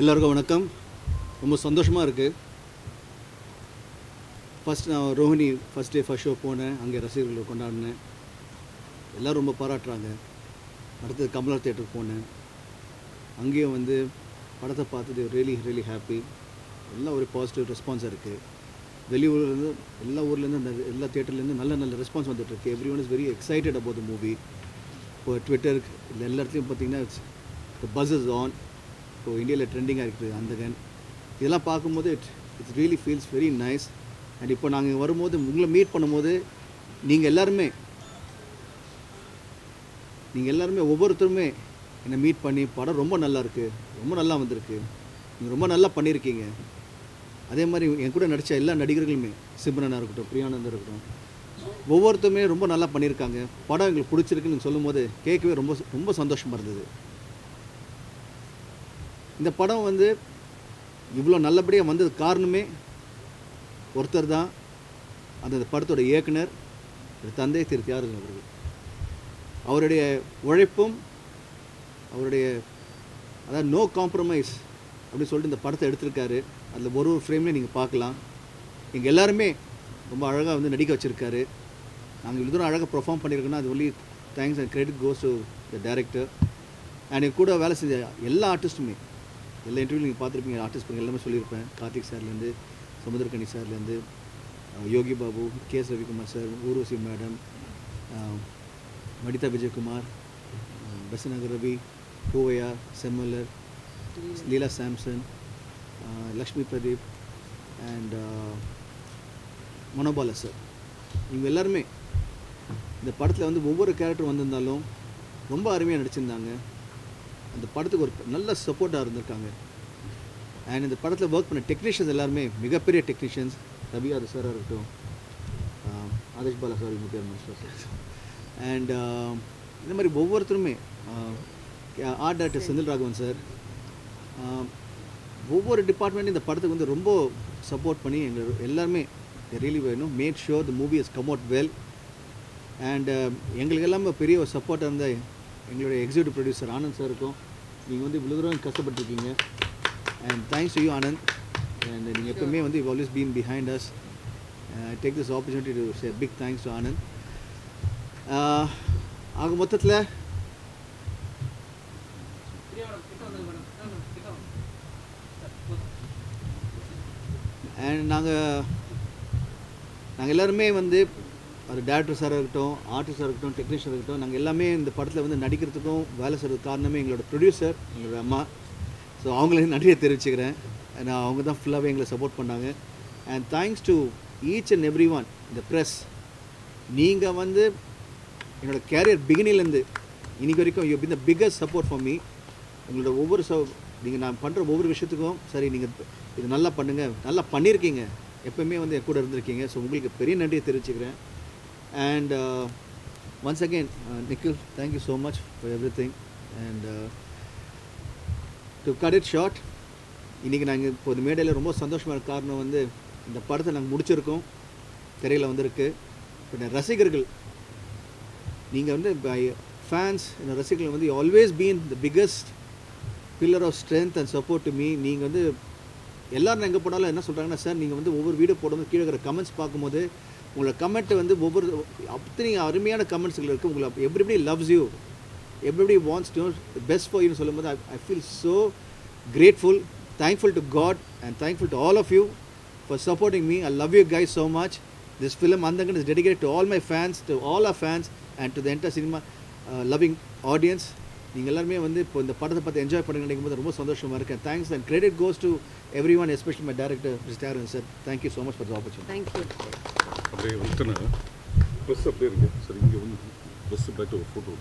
எல்லோருக்கும் வணக்கம். ரொம்ப சந்தோஷமாக இருக்குது ஃபஸ்ட் நான் Rohini first day first show போனேன். அங்கே ரசிகர்களை கொண்டாடினேன். எல்லோரும் ரொம்ப பாராட்டுறாங்க. அடுத்தது கமலா தேட்டருக்கு போனேன். அங்கேயும் வந்து படத்தை பார்த்துட்டு ரியலி ரியலி ஹாப்பி எல்லாம் ஒரு பாசிட்டிவ் ரெஸ்பான்ஸ் இருக்குது வெளியூர்லேருந்து எல்லா ஊர்லேருந்து அந்த எல்லா தேட்டர்லேருந்து நல்ல நல்ல ரெஸ்பான்ஸ் வந்துட்டுருக்கு everyone is very excited about the movie இப்போ ட்விட்டர் இல்லை எல்லா இடத்துலையும் பார்த்தீங்கன்னா பஸ் இஸ் ஆன் இப்போது இந்தியாவில் ட்ரெண்டிங்காக இருக்குது அந்தகன் இதெல்லாம் பார்க்கும்போது it it's really feels very nice and இப்போ நாங்கள் வரும்போது உங்களை மீட் பண்ணும்போது நீங்கள் எல்லாருமே நீங்கள் எல்லாருமே ஒவ்வொருத்தருமே என்னை மீட் பண்ணி படம் ரொம்ப நல்லா இருக்குது ரொம்ப நல்லா வந்திருக்கு. நீங்கள் ரொம்ப நல்லா பண்ணியிருக்கீங்க. அதே மாதிரி என் கூட நடித்த எல்லா நடிகர்களுமே சிம்ரனாக இருக்கட்டும் பிரியானந்தா இருக்கட்டும் ஒவ்வொருத்தருமே ரொம்ப நல்லா பண்ணியிருக்காங்க. படம் எங்களுக்கு பிடிச்சிருக்குன்னு சொல்லும்போது கேட்கவே ரொம்ப ரொம்ப சந்தோஷமாக இருந்தது. இந்த படம் வந்து இவ்வளோ நல்லபடியாக வந்தது காரணமே ஒருத்தர் தான். அந்த படத்தோட இயக்குனர் தந்தை திரு. தியாகராஜன் அவர்கள். அவருடைய உழைப்பும் அவருடைய அதாவது நோ காம்ப்ரமைஸ் அப்படின்னு சொல்லிட்டு இந்த படத்தை எடுத்திருக்காரு. அதில் ஒரு ஒரு ஃப்ரேம்லேயும் நீங்கள் பார்க்கலாம். எங்கள் எல்லாருமே ரொம்ப அழகாக வந்து நடிக்க வச்சுருக்காரு. நாங்கள் இவ்வளோ தூரம் அழகாக பர்ஃபார்ம் பண்ணியிருக்கோன்னா அது only thanks and credit goes to the director and கூட வேலை செஞ்ச எல்லா ஆர்டிஸ்ட்டுமே எல்லா இன்டர்வியூ நீங்கள் பார்த்துருப்பீங்க. ஆர்டிஸ்ட் பேர் எல்லாமே சொல்லியிருப்பேன். கார்த்திக் சார்லேருந்து Samuthirakani சார்லேருந்து Yogi Babu K S Ravikumar sir Urvashi madam Vanitha மடிதா Vijayakumar ah, Besant Nagar Ravi Poovaiya Semmalar Leela Samson Lakshmi Pradeep and Manobala sir. இவங்க எல்லாருமே இந்த படத்தில் வந்து ஒவ்வொரு கேரக்டர் வந்திருந்தாலும் ரொம்ப அருமையாக நடிச்சிருந்தாங்க. அந்த படத்துக்கு ஒரு நல்ல சப்போர்ட்டாக இருந்திருக்காங்க. அண்ட் இந்த படத்தில் ஒர்க் பண்ண டெக்னீஷியன்ஸ் எல்லாருமே மிகப்பெரிய டெக்னீஷியன்ஸ் ரவி சாராக இருக்கட்டும் ஆஹ் ஆதேஷ் பாலா சார் இவங்க பேர் சார் அண்ட் இந்த மாதிரி ஒவ்வொருத்தருமே art director Senthil Raghavan sir ஒவ்வொரு டிபார்ட்மெண்ட்டும் இந்த படத்துக்கு வந்து ரொம்ப சப்போர்ட் பண்ணி எங்கள் எல்லாருமே ரியலி வேணும் made sure the movie is come out well and எங்களுக்கு எல்லாமே பெரிய ஒரு சப்போர்ட்டாக இருந்த எங்களுடைய எக்ஸிக்யூட்டிவ் ப்ரொடியூசர் ஆனந்த் சாருக்கும் நீங்கள் வந்து இவ்வளோ தூரம் கஷ்டப்பட்டுருக்கீங்க. And thanks to you Anand. And நீங்கள் எப்பவுமே வந்து always been behind us take this opportunity to say big thanks to Anand. Uh, ஆக மொத்தத்தில் அண்ட் நாங்கள் நாங்கள் எல்லாருமே வந்து அது டேரக்டர் சாராக இருக்கட்டும் ஆர்டிஸ்டாக இருக்கட்டும் டெக்னீஷியன் இருக்கட்டும் நாங்கள் எல்லாமே இந்த படத்தில் வந்து நடிக்கிறதுக்கும் வேலை செய்கிறதுக்கு காரணமே எங்களோட ப்ரொடியூசர் எங்களோட அம்மா. ஸோ அவங்களையும் நன்றியை தெரிவிச்சுக்கிறேன். நான் அவங்க தான் ஃபுல்லாகவே எங்களை சப்போர்ட் பண்ணாங்க. And thanks to each and every one இந்த ப்ரெஸ் நீங்கள் வந்து என்னோட கேரியர் பிகினிலேருந்து இன்றைக்கி வரைக்கும் you been the biggest support for me உங்களோட ஒவ்வொரு ச நீங்கள் நான் பண்ணுற ஒவ்வொரு விஷயத்துக்கும் சரி நீங்கள் இது நல்லா பண்ணுங்கள் நல்லா பண்ணியிருக்கீங்க. எப்பவுமே வந்து என் கூட இருந்திருக்கீங்க. ஸோ உங்களுக்கு பெரிய நன்றியை தெரிவிச்சுக்கிறேன். And once uh, uh, Nikhil, Nikhil you so much for everything. Thing and uh, to cut it short இன்றைக்கி நாங்கள் இப்போ இந்த மேடையில் ரொம்ப சந்தோஷமான காரணம் வந்து இந்த படத்தை நாங்கள் முடிச்சிருக்கோம். திரையில் வந்திருக்கு. இப்போ ரசிகர்கள் நீங்கள் வந்து பை ஃபேன்ஸ் இந்த ரசிகர்கள் வந்து always been the biggest pillar of strength and support to me நீங்கள் வந்து எல்லோரும் எங்கே போனாலும் என்ன சொல்கிறாங்கன்னா சார் நீங்கள் வந்து ஒவ்வொரு வீடியோ போடும்போது கீழே இருக்கிற கமெண்ட்ஸ் பார்க்கும்போது உங்களோட கமெண்ட் வந்து ஒவ்வொரு அத்தனை அருமையான கமெண்ட்ஸ்கள் இருக்குது உங்களை everybody loves you everybody wants to best for யூன்னு சொல்லும்போது I feel so grateful thankful to God and thankful to all of you for supporting me I love you guys so much this film அந்த is dedicated to all my fans, to all our fans, and to the entire cinema uh, loving நீங்கள் எல்லாருமே வந்து இப்போ இந்த படத்தை பார்த்து enjoy பண்ணி நினைக்கும் போது ரொம்ப சந்தோஷமாக இருக்கேன். Thanks and credit goes to every one especially my director mister Aaron sir thank you so much for the opportunity thank you அப்படியே வந்துட்டேன் பஸ் அப்படியே இருக்கு. சரி இங்கே வந்து பஸ் பேக் ஒரு ஃபோட்டோ